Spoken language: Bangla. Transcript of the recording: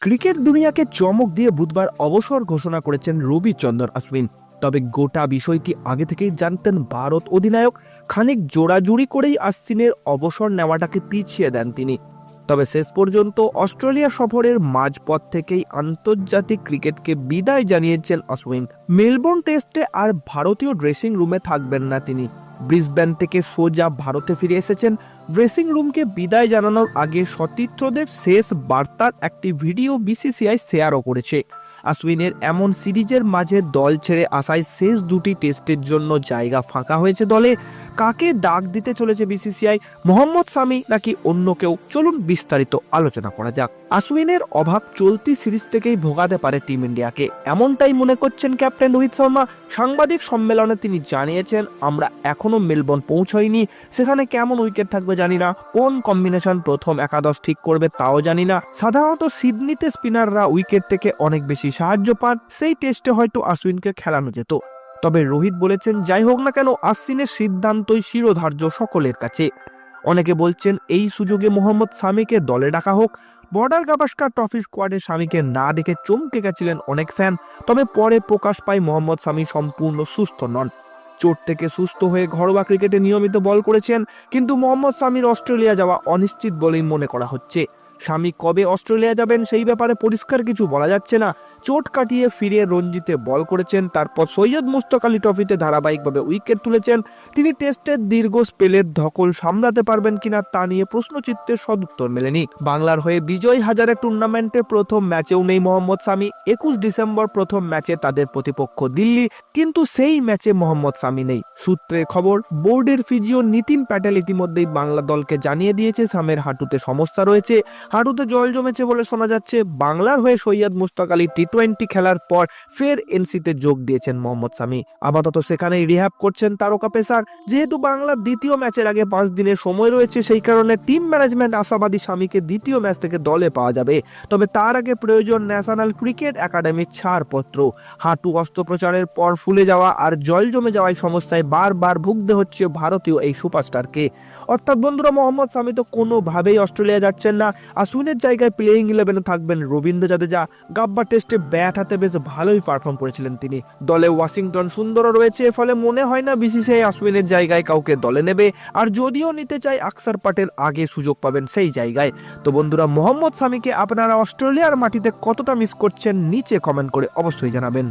ক্রিকেট দুনিয়াকে চমক দিয়ে বুধবার অবসর ঘোষণা করেছেন রবিচন্দ্রন অশ্বিন তবে গোটা বিষয়টি আগে থেকেই জানতেন ভারত অধিনায়ক। খানিক জোড়াজুড়ি করেই আশ্বিনের অবসর নেওয়াটাকে পিছিয়ে দেন তিনি। তবে শেষ পর্যন্ত অস্ট্রেলিয়া সফরের মাঝপথ থেকেই আন্তর্জাতিক ক্রিকেটকে বিদায় জানিয়েছেন অশ্বিন মেলবোর্ন টেস্টে আর ভারতীয় ড্রেসিং রুমে থাকবেন না তিনি। ব্রিসবেন থেকে সোজা ভারতে ফিরে এসেছেন। ড্রেসিং রুমকে বিদায় জানানোর আগে সতীর্থদের শেষ বার্তার একটি ভিডিও বিসিসিআই শেয়ারও করেছে। আশ্বিনের এমন সিরিজের মাঝে দল ছেড়ে আসায় শেষ দুটি টেস্টের জন্য জায়গা ফাঁকা হয়েছে দলে। কাকে ডাক দিতে চলেছে বিসিসিআই? মোহাম্মদ সামি নাকি অন্য কেউ? চলুন বিস্তারিত আলোচনা করা যাক। আশ্বিনের অভাব চলতি সিরিজ থেকেই ভোগাতে পারে টিম ইন্ডিয়াকে। এমনটাই মনে করছেন ক্যাপ্টেন রোহিত শর্মা। সাংবাদিক সম্মেলনে তিনি জানিয়েছেন, আমরা এখনও মেলবোর্ন পৌঁছাইনি সেখানে কেমন উইকেট থাকবে জানি না। কোন কম্বিনেশন প্রথম একাদশ ঠিক করবে তাও জানি না। সাধারণত সিডনিতে স্পিনাররা উইকেট থেকে অনেক বেশি সাহায্য পান, সেই টেস্টে হয়তো আশ্বিনকে খেলানো যেত। তবে রোহিত বলেছেন, যাই হোক না কেন, আশ্বিনের সিদ্ধান্তই শিরোধার্য সকলের কাছে। অনেকে বলছেন, এই সুযোগে মোহাম্মদ সামিকে দলে ডাকা হোক। বর্ডার গাভাস্কার ট্রফি স্কোয়াডে স্বামীকে না দেখে চমকে গেছিলেন অনেক ফ্যান, তবে পরে প্রকাশ পায় মোহাম্মদ সামি সম্পূর্ণ সুস্থ নন। চোট থেকে সুস্থ হয়ে ঘরোয়া ক্রিকেটে নিয়মিত বল করেছেন, কিন্তু মোহাম্মদ স্বামীর অস্ট্রেলিয়া যাওয়া অনিশ্চিত বলেই মনে করা হচ্ছে। স্বামী কবে অস্ট্রেলিয়া যাবেন সেই ব্যাপারে পরিষ্কার কিছু বলা যাচ্ছে না চোট কাটিয়ে ফিরে রঞ্জিতে বল করেছেন। তারপর সৈয়দ মুস্তক আলী ট্রফিতে ধারাবাহিকভাবে উইকেট তুলেছেন। তিনি টেস্টের দীর্ঘ স্পেলের ধকল সামলাতে পারবেন কিনা তা নিয়ে প্রশ্নচিত্তের সদুত্তর মেলেনি। বাংলার হয়ে বিজয় হাজারে টুর্নামেন্টের প্রথম ম্যাচেও নেই মোহাম্মদ সামি। একুশ ডিসেম্বর প্রথম ম্যাচে তাদের প্রতিপক্ষ দিল্লি, কিন্তু সেই ম্যাচে মোহাম্মদ সামি নেই। সূত্রের খবর, বোর্ডের ফিজিও নিতিন প্যাটেল ইতিমধ্যেই বাংলা দলকে জানিয়ে দিয়েছে, সামের হাঁটুতে সমস্যা রয়েছে। হাঁটুতে জল জমেছে বলে শোনা যাচ্ছে। বাংলার হয়ে সৈয়দ মুস্তাক আলী টোয়েন্টি খেলার পর ফের এনসিতে যোগ দিয়েছেন মোহাম্মদ সামি। আপাতত সেখানেই রিহ্যাব করছেন তারকা পেসার। যেহেতু বাংলার দ্বিতীয় ম্যাচের আগে পাঁচ দিনের সময় রয়েছে, সেই কারণে টিম ম্যানেজমেন্ট আশাবাদী স্বামীকে দ্বিতীয় ম্যাচ থেকে দলে পাওয়া যাবে। তবে তার আগে প্রয়োজন ন্যাশনাল ক্রিকেট একাডেমির ছাড়পত্র। হাঁটু অস্ত্রোপচারের পর ফুলে যাওয়া আর জল জমে যাওয়ায় সমস্যায় বারবার ভুগতে হচ্ছে ভারতীয় এই সুপারস্টারকে। অর্থাৎ বন্ধুরা, মোহাম্মদ সামি তো কোনোভাবেই অস্ট্রেলিয়া যাচ্ছেন না। আশ্বিনের জায়গায় প্লেয়িং ইলেভেনে থাকবেন রবীন্দ্র জাদেজা। গাব্বা টেস্টে ব্যাট হাতে বেশ ভালোই পারফর্ম করেছিলেন তিনি। দলে ওয়াশিংটন সুন্দরও রয়েছে, ফলে মনে হয় না বিসিসিআই আসমিনের জায়গায় কাউকে দলে নেবে, আর যদিও নিতে চায় আকসার পাটেল, আগে সুযোগ পাবেন সেই জায়গায়। তো বন্ধুরা, মোহাম্মদ সামিকে আপনারা অস্ট্রেলিয়ার মাটিতে কতটা মিস করছেন, নিচে কমেন্ট করে অবশ্যই জানাবেন।